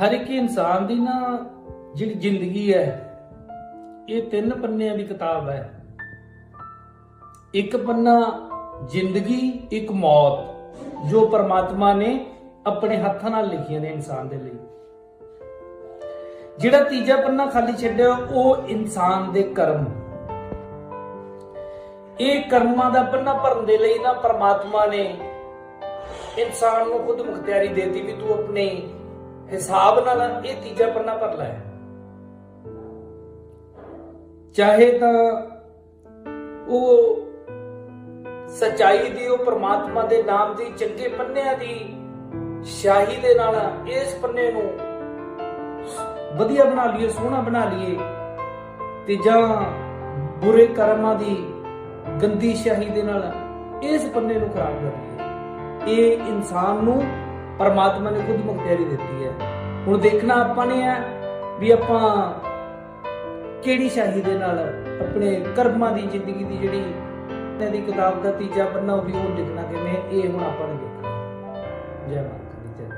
ਹਰ ਇੱਕ ਇਨਸਾਨ ਦੀ ਨਾ ਜਿਹੜੀ ਜ਼ਿੰਦਗੀ ਹੈ, ਇਹ ਤਿੰਨ ਪੰਨਿਆਂ ਦੀ ਕਿਤਾਬ ਹੈ। ਇੱਕ ਪੰਨਾ ਜ਼ਿੰਦਗੀ, ਇੱਕ ਮੌਤ, ਜੋ ਪਰਮਾਤਮਾ ਨੇ ਆਪਣੇ ਹੱਥਾਂ ਨਾਲ ਲਿਖੀਆਂ ਨੇ ਇਨਸਾਨ ਦੇ ਲਈ। ਜਿਹੜਾ ਤੀਜਾ ਪੰਨਾ ਖਾਲੀ ਛੱਡਿਆ, ਉਹ ਇਨਸਾਨ ਦੇ ਕਰਮ। ਇਹ ਕਰਮਾਂ ਦਾ ਪੰਨਾ ਭਰਨ ਦੇ ਲਈ ਨਾ ਪਰਮਾਤਮਾ ਨੇ ਇਨਸਾਨ ਨੂੰ ਖੁਦ ਮੁਖਤਿਆਰੀ ਦੇਤੀ ਵੀ ਤੂੰ ਆਪਣੇ ਹਿਸਾਬ ਨਾਲ ਇਹ ਤੀਜਾ ਪੰਨਾ ਭਰ ਲੈ ਚਾਹੇ ਤਾਂ ਉਹ ਸਚਾਈ ਦੀ, ਉਹ ਪ੍ਰਮਾਤਮਾ ਦੇ ਨਾਮ ਦੀ, ਚੰਗੇ ਪੰਨਿਆਂ ਦੀ ਸ਼ਾਹੀ ਦੇ ਨਾਲ ਇਸ ਪੰਨੇ ਨੂੰ ਵਧੀਆ ਬਣਾ ਲਈਏ, ਸੋਹਣਾ ਬਣਾ ਲਈਏ ਤੇ ਜਾਂ ਬੁਰੇ ਕਰਮਾਂ ਦੀ ਗੰਦੀ ਸ਼ਾਹੀ ਦੇ ਨਾਲ ਇਸ ਪੰਨੇ ਨੂੰ ਖਰਾਬ ਕਰ ਲਈਏ। ਇਹ ਇਨਸਾਨ ਨੂੰ ਪਰਮਾਤਮਾ ਨੇ ਖੁਦ ਮੁਖਤਿਆਰੀ ਦਿੱਤੀ ਹੈ। ਹੁਣ ਦੇਖਣਾ ਆਪਾਂ ਨੇ ਹੈ ਵੀ ਆਪਾਂ ਕਿਹੜੀ ਸ਼ਾਹੀ ਦੇ ਨਾਲ ਆਪਣੇ ਕਰਮਾਂ ਦੀ, ਜ਼ਿੰਦਗੀ ਦੀ ਜਿਹੜੀ ਇਹਨਾਂ ਦੀ ਕਿਤਾਬ ਦਾ ਤੀਜਾ ਪੰਨਾ ਉਹ ਵੀ ਉਹ ਲਿਖਣਾ ਕਿਵੇਂ, ਇਹ ਹੁਣ ਆਪਾਂ ਨੇ ਦੇਖਣਾ। ਜੈ ਮਾਤਾ ਦੀ, ਜੈ